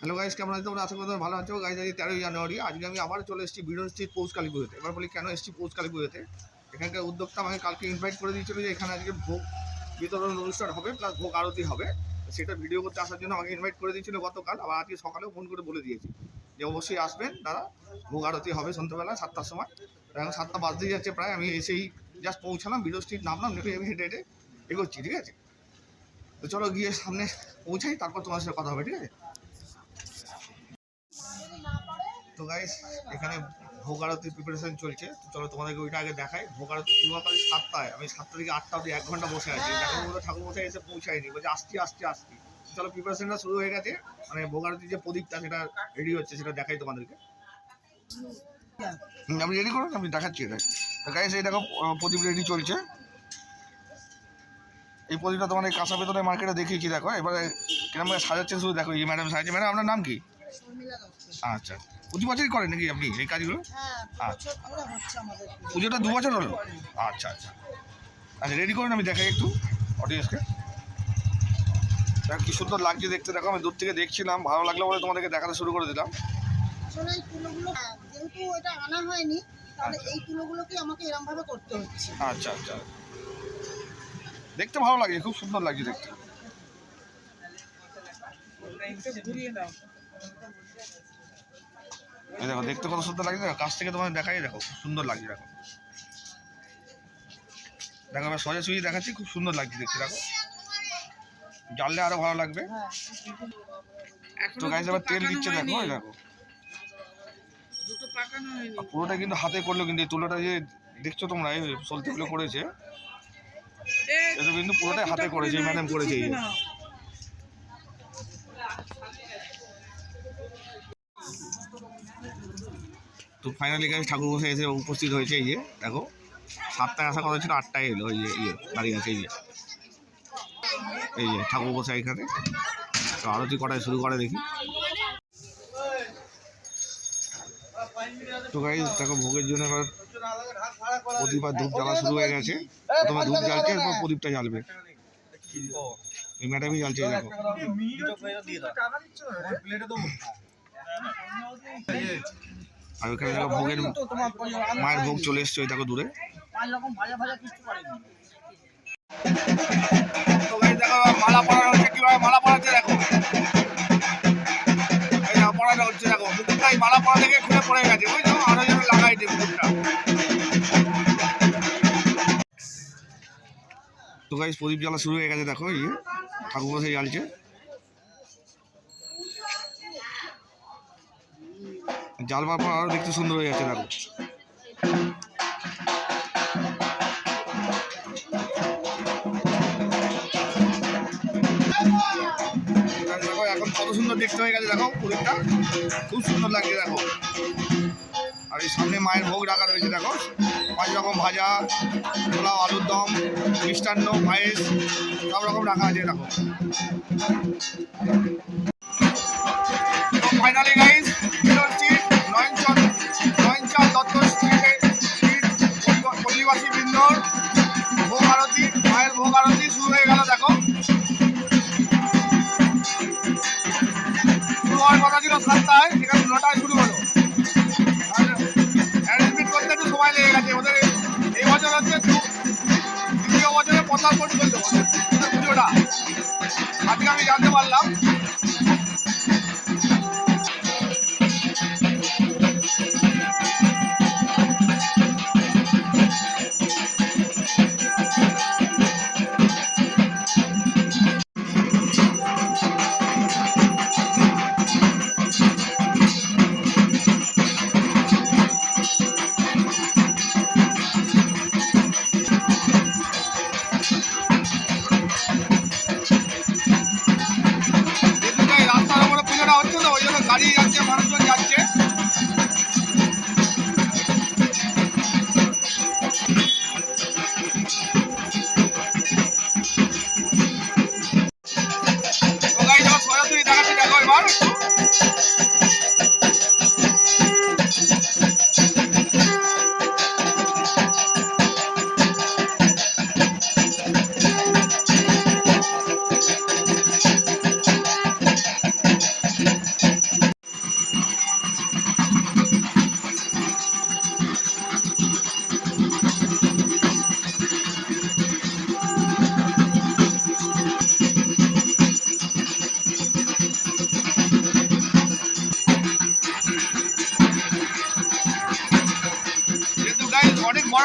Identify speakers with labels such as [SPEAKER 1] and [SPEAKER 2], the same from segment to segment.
[SPEAKER 1] Hello guys কেমন আছো তোমরা? আশা করি ভালো আছো। গাইস আজকে তেরোই জানুয়ারি। আজকে আমি আবার চলে এসেছি বিডন স্ট্রিট পৌষ কালী পুজোতে এবার বলি, কেন এসেছি পৌষ কালী পুজোতে এখানকার উদ্যোক্তা আমাকে কালকে ইনভাইট করে দিয়েছিল যে এখানে আজকে ভোগ বিতরণ অনুষ্ঠান হবে প্লাস ভোগ আরতি হবে। সেটা ভিডিও করতে আসার জন্য আমাকে ইনভাইট করে দিয়েছিল গতকাল। আবার আজকে সকালেও ফোন করে বলে দিয়েছি যে অবশ্যই আসবেন দাদা ভোগ আরতি হবে সন্ধ্যাবেলা সাতটার সময়। এখন সাতটা বাজতেই যাচ্ছে প্রায়। আমি এসেই জাস্ট পৌঁছালাম। বিডো স্ট্রিট নামলাম, নেমে আমি হেঁটে হেঁটে এগোচ্ছি, ঠিক আছে? তো চলো গিয়ে সামনে পৌঁছাই, তারপর তোমার সাথে কথা হবে, ঠিক আছে? তো গাইস এখানে ভোগ আরতির প্রিপারেশন চলছে, তো চলো তোমাদেরকে ওইটা আগে দেখাই। ভোগ আরতি শুরু হয় সাতটায়, আমি সাতটা থেকে আটটা অবধি এক ঘণ্টা বসে আছি। ঠাকুর ঠাকুর মশাই এসে পৌঁছায়নি, বলছে আসছি আসছি আসছি। চলো প্রিপারেশনটা শুরু হয়ে গেছে। মানে ভোগ আরতির যে প্রদীপটা, সেটা রেডি হচ্ছে, সেটা দেখাই তোমাদেরকে। আমি রেডি করুন আমি দেখাচ্ছি এটা। গাইস এই দেখো প্রদীপ রেডি চলছে। এই প্রদীপটা এই কাঁচা বেতনে মার্কেটে দেখিয়েছি দেখো। এবারে কিরম সাজাচ্ছেন শুধু দেখো এই ম্যাডাম সাজাচ্ছে। ম্যাডাম আপনার নাম কি? আচ্ছা। প্রতি বছরই করেন নাকি আপনি এই কাজগুলো?
[SPEAKER 2] হ্যাঁ,
[SPEAKER 1] আচ্ছা। পুজোটা দু বছর হলো? আচ্ছা আচ্ছা। আচ্ছা রেডি করুন আমি দেখাই একটু অডিয়েন্সকে দেখো কি সুন্দর লাগছে দেখতে। দেখো আমি দূর থেকে দেখছিলাম ভালো লাগল বলে তোমাদেরকে দেখাতে শুরু করে দিলাম।
[SPEAKER 2] আসলে এই তুলোগুলো হ্যাঁ, যেহেতু এটা আনা হয়নি তাহলে এই তুলোগুলোকে আমাকে এরম করতে হচ্ছে।
[SPEAKER 1] আচ্ছা আচ্ছা। দেখতে ভালো লাগে খুব সুন্দর লাগছে দেখতে। দেখো দেখতে কত সুন্দর লাগছে দেখো কাছ থেকে তোমাদের দেখাই দেখো খুব সুন্দর লাগছে দেখো। দেখো এবার সোজাসুজি দেখাচ্ছি খুব সুন্দর লাগছে দেখতে দেখো। জানলে আরও ভালো লাগবে। তো গাইজ আবার তেল দিচ্ছে দেখো দেখো। পুরোটা কিন্তু হাতে করল কিন্তু তুলোটা যে দেখছ তোমরা এই সলতেগুলো করেছে। এটা কিন্তু পুরোটাই হাতে করেছে ম্যাডাম করেছে। তো ফাইনালি গাইজ ঠাকুর বসে এসে উপস্থিত হয়েছে এই যে দেখো। সাতটায় আসা কথা ছিল আটটায় এলো এই যে ইয়ে দাঁড়িয়ে আছে এই যে। এই যে ঠাকুর বসে এখানে। তো আরতি কটায় শুরু করে দেখি। তো গাইজ দেখো ভোগের জন্য এবার প্রদীপ আর ধূপ জ্বালা শুরু হয়ে গেছে। প্রথমে ধূপ জ্বালছে, এরপর প্রদীপটা জ্বালবে। এই ম্যাডামই জ্বালছে দেখো। আর ওখানে দেখো ভোগের মায়ের ভোগ চলে এসছে, ওই দেখো দূরে। তো গাইজ প্রদীপ জ্বালা শুরু হয়ে গেছে, দেখো, এই যে ঠাকুর বসে জ্বালছে। জ্বালবার পর আরও দেখতে সুন্দর হয়ে যাচ্ছে, দেখো। দেখো, এখন কত সুন্দর দেখতে হয়ে গেছে, দেখো খুব সুন্দর লাগছে, দেখো। আর এই সামনে মায়ের ভোগ রাখা রয়েছে, দেখো। পাঁচ রকম ভাজা, পোলাও, আলুর দম, মিষ্টান্ন, পায়েস, সব রকম রাখা আছে দেখো ফাইনালি শুরু হয়ে গেল, দেখো। শুরু কথা ছিল সাতটায় এখানে নটায়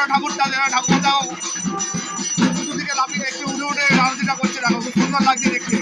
[SPEAKER 1] বড় ঠাকুরটা যেন ঠাকুরটাও দুদিকে লাফিয়ে একটু উঠে উঠে আরতিটা করছে, দেখো খুব সুন্দর লাগছে দেখতে।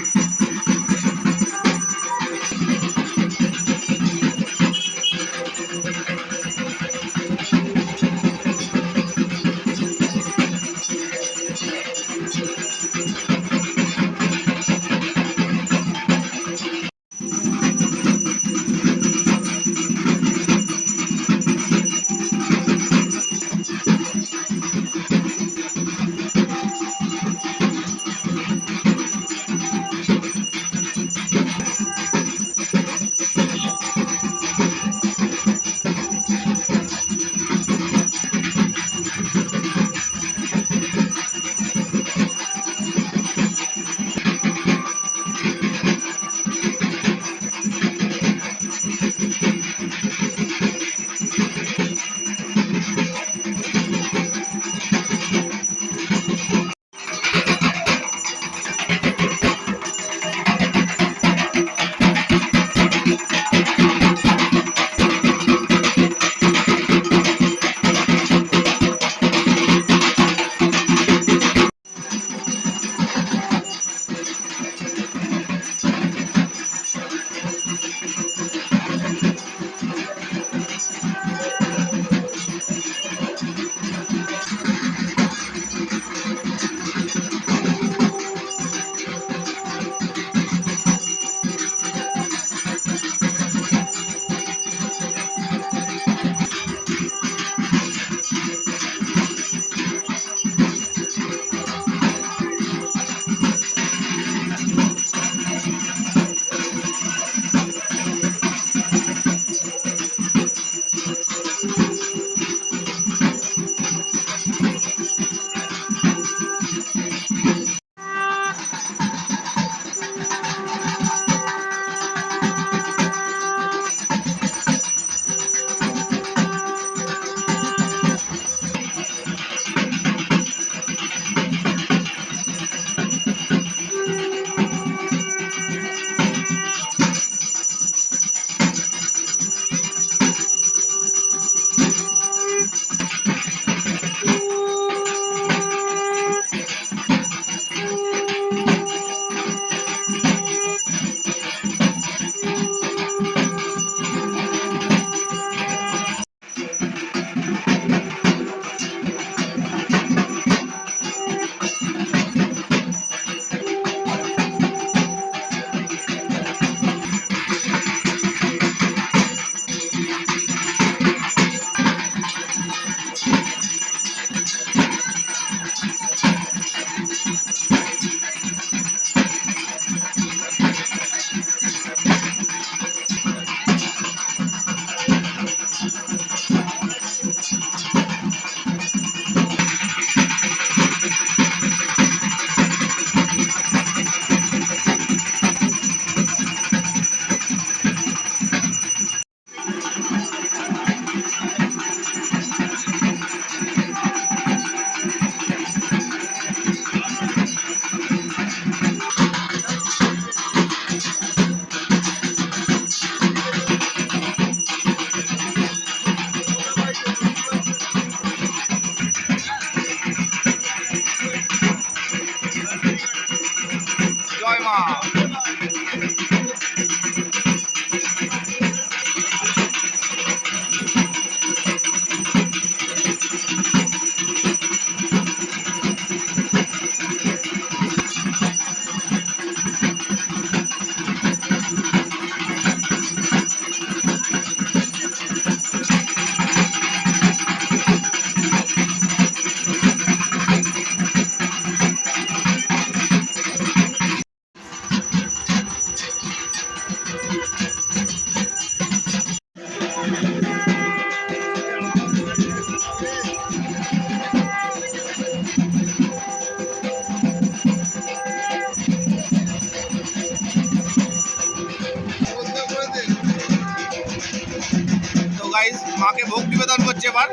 [SPEAKER 1] এবার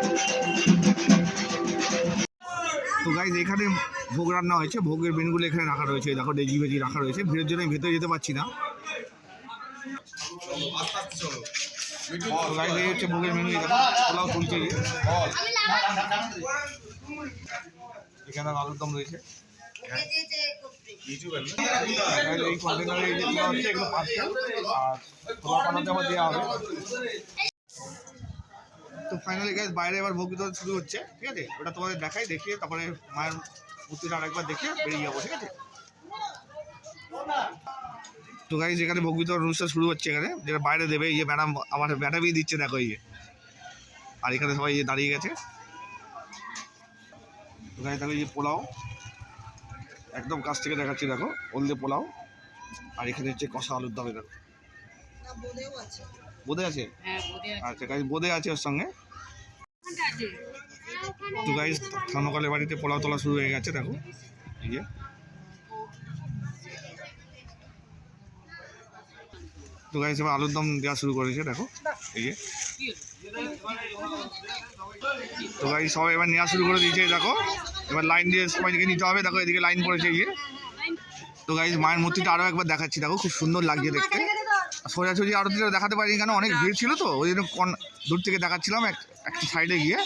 [SPEAKER 1] তো গাইস এখানে ভোগ রান্না হয়েছে। ভোগের মেনুগুলো এখানে রাখা রয়েছে। দেখো ডেজি ভেজি রাখা রয়েছে। ভিড়ের জন্য ভেতরে যেতে পারছি না। গাইজ হচ্ছে ভোগের মেনু। এখানে আলুর রয়েছে। আর পোলাও আবার দেওয়া হবে। তো ফাইনালি গাইজ বাইরে এবার ভোগ বিতরণ শুরু হচ্ছে, ঠিক আছে? ওটা তোমাদের দেখাই, দেখিয়ে তারপরে মায়ের মূর্তিটা আরেকবার দেখে বেরিয়ে যাব, ঠিক আছে? তো গাড়ি যেখানে ভোগ বিতরণ অনুষ্ঠান শুরু হচ্ছে এখানে। যেটা বাইরে দেবে ইয়ে ম্যাডাম আমার ম্যাডামই দিচ্ছে, দেখো ইয়ে আর এখানে সবাই ইয়ে দাঁড়িয়ে গেছে। তো গাড়ি দেখো এই যে পোলাও। একদম কাছ থেকে দেখাচ্ছি, দেখো, হলদে পোলাও। আর এখানে হচ্ছে কষা আলুর দমে, দেখো। বোধে আছে?
[SPEAKER 3] হ্যাঁ
[SPEAKER 1] আচ্ছা গাইজ বোধে আছে ওর সঙ্গে?
[SPEAKER 3] আছে।
[SPEAKER 1] তো গাইজ থানকালের বাড়িতে পোলাও তোলা শুরু হয়ে গেছে দেখো। এই যে। তো গাইজ এবার আলুর দম দেওয়া শুরু করেছে দেখো। এই যে। তো গাইজ সবাই এবার নেওয়া শুরু করে দিয়েছে দেখো। এবার লাইন দিয়ে সবাইকে নিতে হবে দেখো এদিকে লাইন পড়েছে এই যে। তো গাইজ মায়ের মূর্তিটা আরও একবার দেখাচ্ছি দেখো খুব সুন্দর লাগছে দেখতে। সোজাসুজি আরতিটা দেখাতে পারিনি, কেন? অনেক ভিড় ছিল তো, ওই জন্য কন- দূর থেকে দেখাচ্ছিলাম এক একটা সাইডে গিয়ে।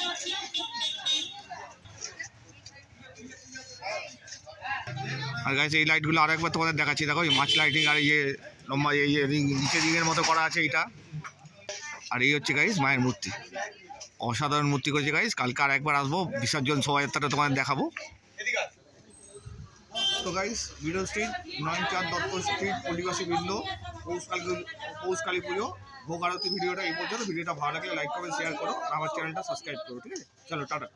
[SPEAKER 1] আর গাইছে এই লাইটগুলো আরও একবার তোমাদের দেখাচ্ছি। দেখো, এই মাছ লাইটিং আর ইয়ে লম্বা ইয়ে রিং নিচে রিংয়ের মতো করা আছে এটা আর এই হচ্ছে গাইস মায়ের মূর্তি। অসাধারণ মূর্তি করেছে গাইস কালকে আর একবার আসব, বিসর্জন শোভাযাত্রাটা তোমাদের দেখাবো। তো গাইস মিডল স্ট্রিট নয় চার দত্ত স্ট্রিট পলিবাসী বৃন্দ পৌষ কালী পৌষ কালী পুজো ভোগ আরতি ভিডিওটা এই পর্যন্ত। ভিডিওটা ভালো লাগলে লাইক করবে শেয়ার করো। আমার চ্যানেলটা সাবস্ক্রাইব করো, ঠিক আছে? চলো, টাটা।